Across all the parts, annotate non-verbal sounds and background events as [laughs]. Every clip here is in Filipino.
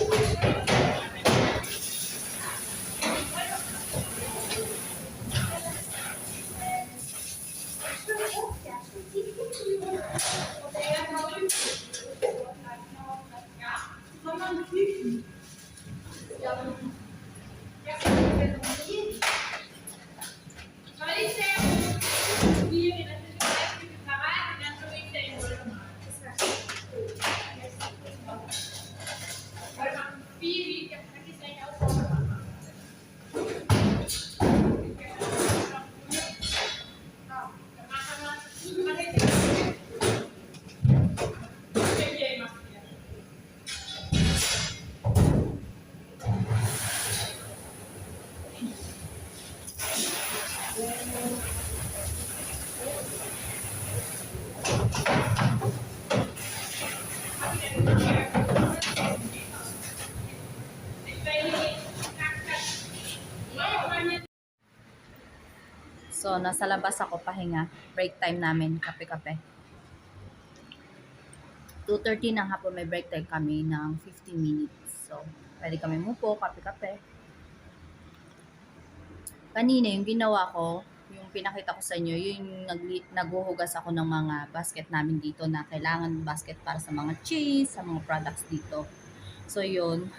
Ja, Ja. Jeg kan ikke So, nasa labas ako pahinga. Break time namin, kape-kape. 2.30 ng hapon may break time kami ng 15 minutes. So, pwede kami mupo, kape-kape. Kanina, yung ginawa ko, yung pinakita ko sa inyo, yung nag ako ng mga basket namin dito na kailangan basket para sa mga cheese, sa mga products dito. So, yun,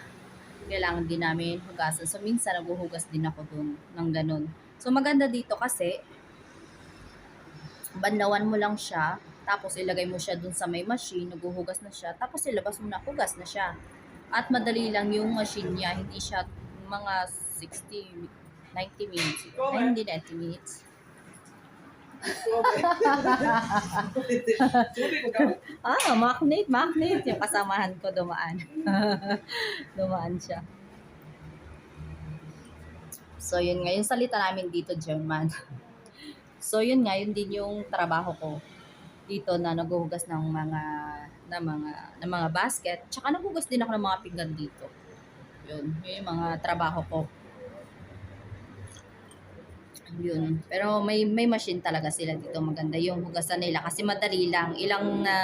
kailangan din namin hugasan. So, minsan naghuhugas din ako dun ng ganun. So, maganda dito kasi, banlawan mo lang siya, tapos ilagay mo siya dun sa may machine, naghuhugas na siya, tapos ilabas mo na, hugas na siya. At madali lang yung machine niya, hindi siya mga 60, 90 minutes. Ay, hindi 90 minutes. [laughs] Ah, magnet, magnet. Yung kasamahan ko dumaan. [laughs] dumaan siya. So, yun nga. Yung salita namin dito, German. [laughs] So, yun nga. Yun din yung trabaho ko dito na naghuhugas ng mga na mga ng mga basket. Tsaka naghuhugas din ako ng mga pinggan dito. Yun. Yun yung mga trabaho ko. Yun. Pero may may machine talaga sila dito. Maganda yung hugasan nila kasi madali lang. Ilang na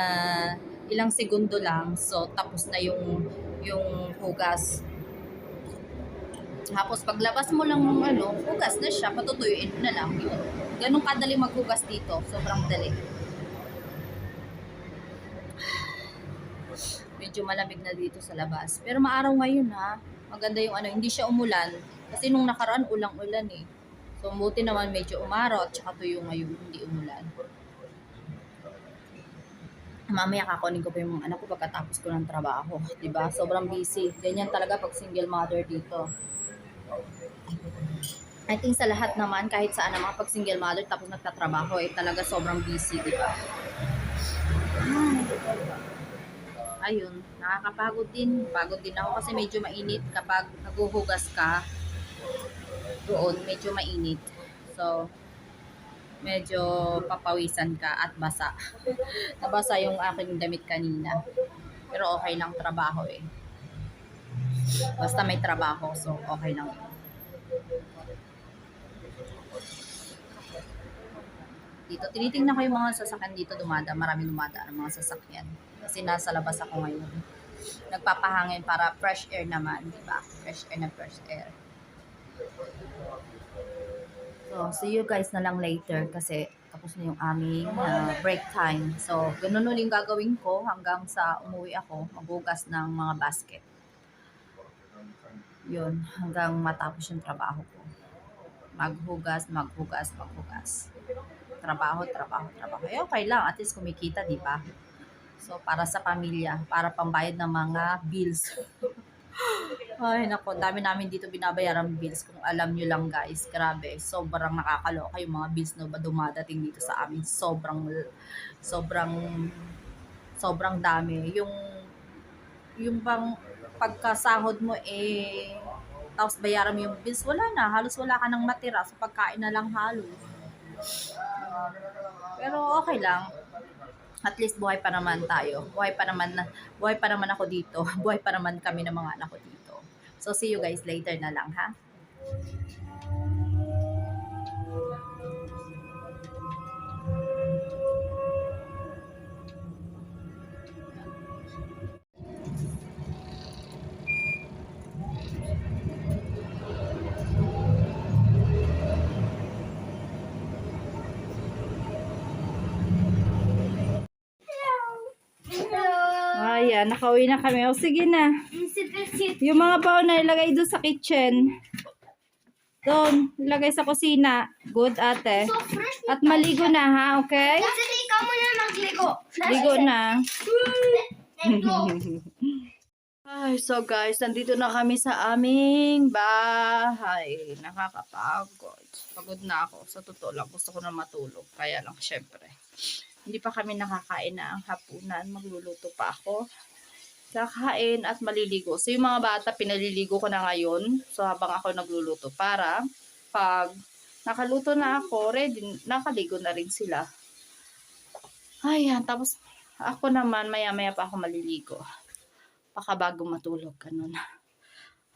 ilang segundo lang. So tapos na yung yung hugas. Tapos paglabas mo lang ng ano, hugas na siya, patutuyuin na lang. Yun. Ganun kadali maghugas dito. Sobrang dali. Medyo malamig na dito sa labas. Pero maaraw ngayon ha. Maganda yung ano, hindi siya umulan. Kasi nung nakaraan, ulang-ulan eh. So, buti naman medyo umaraw at saka tuyo ngayon, hindi umulan. Mamaya kakunin ko pa yung mga anak ko pagkatapos ko ng trabaho. ba Sobrang busy. Ganyan talaga pag single mother dito. I think sa lahat naman, kahit saan naman pag single mother tapos nagtatrabaho, eh talaga sobrang busy, di ba? Ayun, nakakapagod din. Pagod din ako kasi medyo mainit kapag naghuhugas ka doon, medyo mainit. So, medyo papawisan ka at basa. [laughs] Nabasa yung aking damit kanina. Pero okay lang trabaho eh. Basta may trabaho, so okay lang. Dito, tinitingnan ko yung mga sasakyan dito dumada. Maraming dumada ang mga sasakyan. Kasi nasa labas ako ngayon. Nagpapahangin para fresh air naman, di ba? Fresh air na fresh air. So, see you guys na lang later kasi tapos na yung aming uh, break time. So, ganun ulit gagawin ko hanggang sa umuwi ako, maghugas ng mga basket. Yun, hanggang matapos yung trabaho ko. Maghugas, maghugas, maghugas. Trabaho, trabaho, trabaho. Eh, okay lang. At least kumikita, di ba? So, para sa pamilya, para pambayad ng mga bills. [laughs] Ay, nako, dami namin dito binabayarang bills. Kung alam nyo lang guys, grabe, sobrang nakakaloka yung mga bills na ba dumadating dito sa amin. Sobrang, sobrang, sobrang dami. Yung, yung bang pagkasahod mo eh, tapos bayaran mo yung bills, wala na. Halos wala ka nang matira sa pagkain na lang halos. Pero okay lang at least buhay pa naman tayo. Buhay pa naman na buhay pa naman ako dito. [laughs] Buhay pa naman kami ng mga anak ko dito. So see you guys later na lang ha. Nakauwi na kami. O, sige na. Yung mga baon na ilagay doon sa kitchen. Doon, ilagay sa kusina. Good, ate. At maligo na, ha? Okay? Kasi ikaw muna magligo. Ligo na. [laughs] Ay, so guys, nandito na kami sa aming bahay. Nakakapagod. Pagod na ako. Sa totoo lang, gusto ko na matulog. Kaya lang, syempre. Hindi pa kami nakakain na ang hapunan. Magluluto pa ako. Kakain at maliligo. So, yung mga bata, pinaliligo ko na ngayon. So, habang ako nagluluto. Para, pag nakaluto na ako, ready, nakaligo na rin sila. Ayan, tapos ako naman, maya-maya pa ako maliligo baka bago matulog ganun.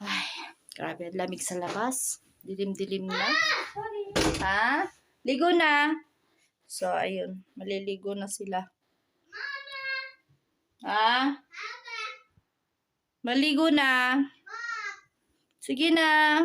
Ay, grabe, lamig sa labas. Dilim-dilim na. Ha? Ligo na. So, ayun, maliligo na sila. Ha? Maligo na. Sige na.